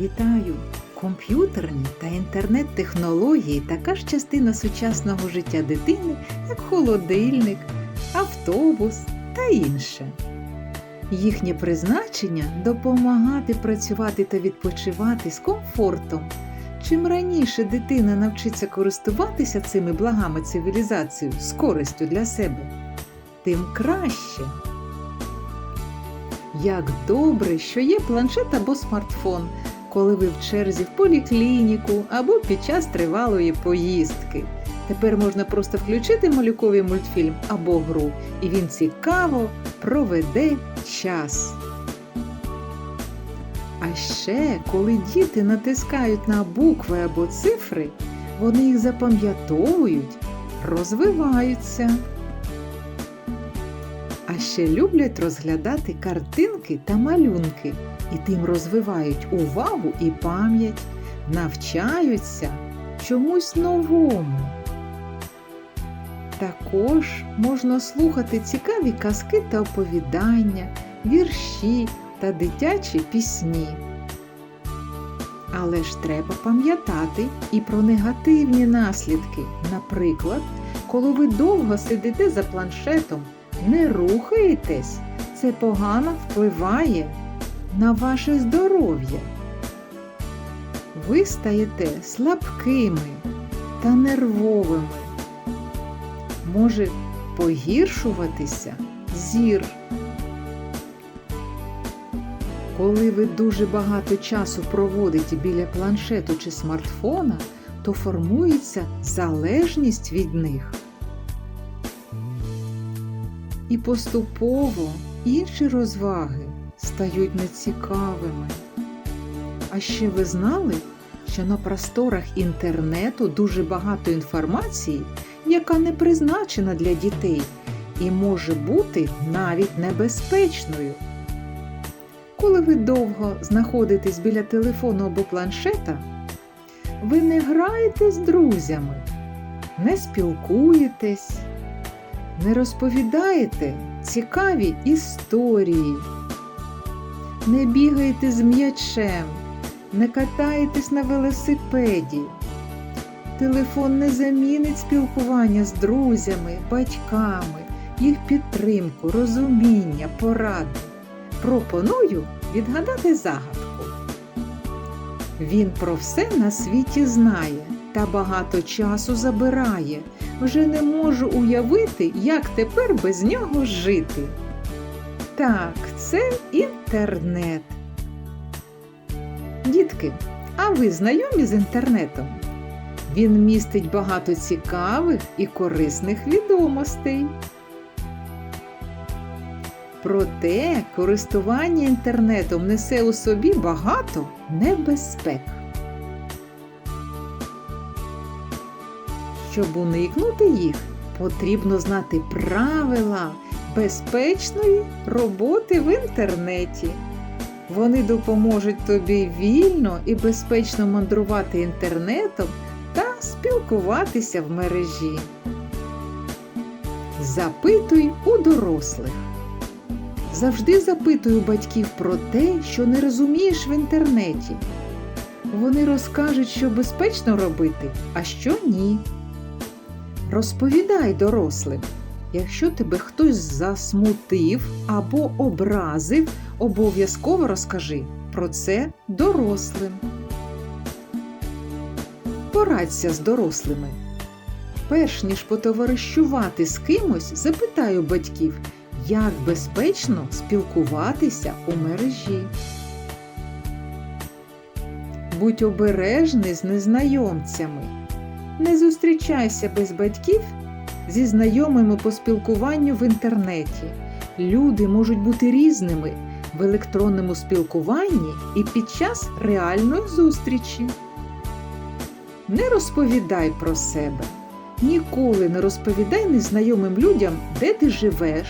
Вітаю! Комп'ютерні та інтернет-технології така ж частина сучасного життя дитини, як холодильник, автобус та інше. Їхнє призначення допомагати працювати та відпочивати з комфортом. Чим раніше дитина навчиться користуватися цими благами цивілізації з користю для себе, тим краще. Як добре, що є планшет або смартфон, коли ви в черзі в поліклініку або під час тривалої поїздки. Тепер можна просто включити малюковий мультфільм або гру, і він цікаво проведе час. А ще, коли діти натискають на букви або цифри, вони їх запам'ятовують, розвиваються. А ще люблять розглядати картинки та малюнки, і тим розвивають увагу і пам'ять, навчаються чомусь новому. Також можна слухати цікаві казки та оповідання, вірші та дитячі пісні. Але ж треба пам'ятати і про негативні наслідки. Наприклад, коли ви довго сидите за планшетом, не рухаєтесь, це погано впливає на ваше здоров'я. Ви стаєте слабкими та нервовими. Може погіршуватися зір. Коли ви дуже багато часу проводите біля планшету чи смартфона, то формується залежність від них. І поступово інші розваги стають нецікавими. А ще ви знали, що на просторах інтернету дуже багато інформації, яка не призначена для дітей і може бути навіть небезпечною. Коли ви довго знаходитесь біля телефону або планшета, ви не граєте з друзями, не спілкуєтесь, не розповідаєте цікаві історії, не бігаєте з м'ячем, не катаєтесь на велосипеді. Телефон не замінить спілкування з друзями, батьками, їх підтримку, розуміння, поради. Пропоную відгадати загадку. Він про все на світі знає та багато часу забирає. Вже не можу уявити, як тепер без нього жити. Так, це інтернет. Дітки, а ви знайомі з інтернетом? Він містить багато цікавих і корисних відомостей. Проте користування інтернетом несе у собі багато небезпек. Щоб уникнути їх, потрібно знати правила безпечної роботи в інтернеті. Вони допоможуть тобі вільно і безпечно мандрувати інтернетом та спілкуватися в мережі. Запитуй у дорослих. Завжди запитую батьків про те, що не розумієш в інтернеті. Вони розкажуть, що безпечно робити, а що ні. Розповідай дорослим, якщо тебе хтось засмутив або образив, обов'язково розкажи про це дорослим. Порадься з дорослими. Перш ніж потоваришувати з кимось, запитаю батьків, як безпечно спілкуватися у мережі. Будь обережний з незнайомцями. Не зустрічайся без батьків зі знайомими по спілкуванню в інтернеті. Люди можуть бути різними в електронному спілкуванні і під час реальної зустрічі. Не розповідай про себе. Ніколи не розповідай незнайомим людям, де ти живеш,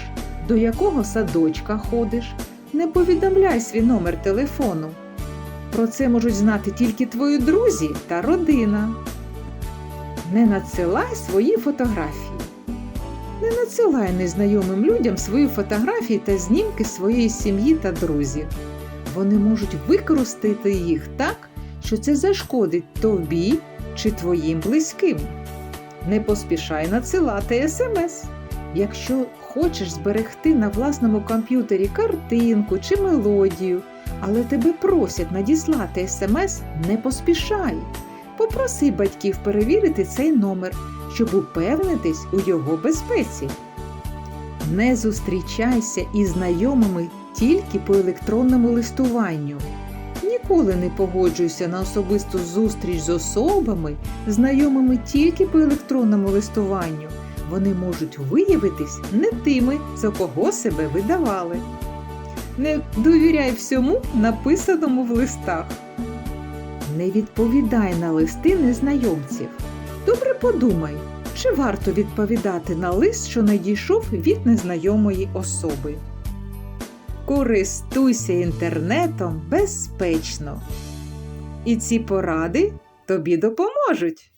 до якого садочка ходиш. Не повідомляй свій номер телефону. Про це можуть знати тільки твої друзі та родина. Не надсилай свої фотографії. Не надсилай незнайомим людям свої фотографії та знімки своєї сім'ї та друзів. вони можуть використати їх так, що це зашкодить тобі чи твоїм близьким. Не поспішай надсилати смс. Якщо хочеш зберегти на власному комп'ютері картинку чи мелодію, але тебе просять надіслати смс, не поспішай. Попроси батьків перевірити цей номер, щоб упевнитись у його безпеці. Не зустрічайся із знайомими тільки по електронному листуванню. Ніколи не погоджуйся на особисту зустріч з особами, знайомими тільки по електронному листуванню. Вони можуть виявитись не тими, за кого себе видавали. Не довіряй всьому, написаному в листах. Не відповідай на листи незнайомців. Добре подумай, чи варто відповідати на лист, що надійшов від незнайомої особи. Користуйся інтернетом безпечно. І ці поради тобі допоможуть.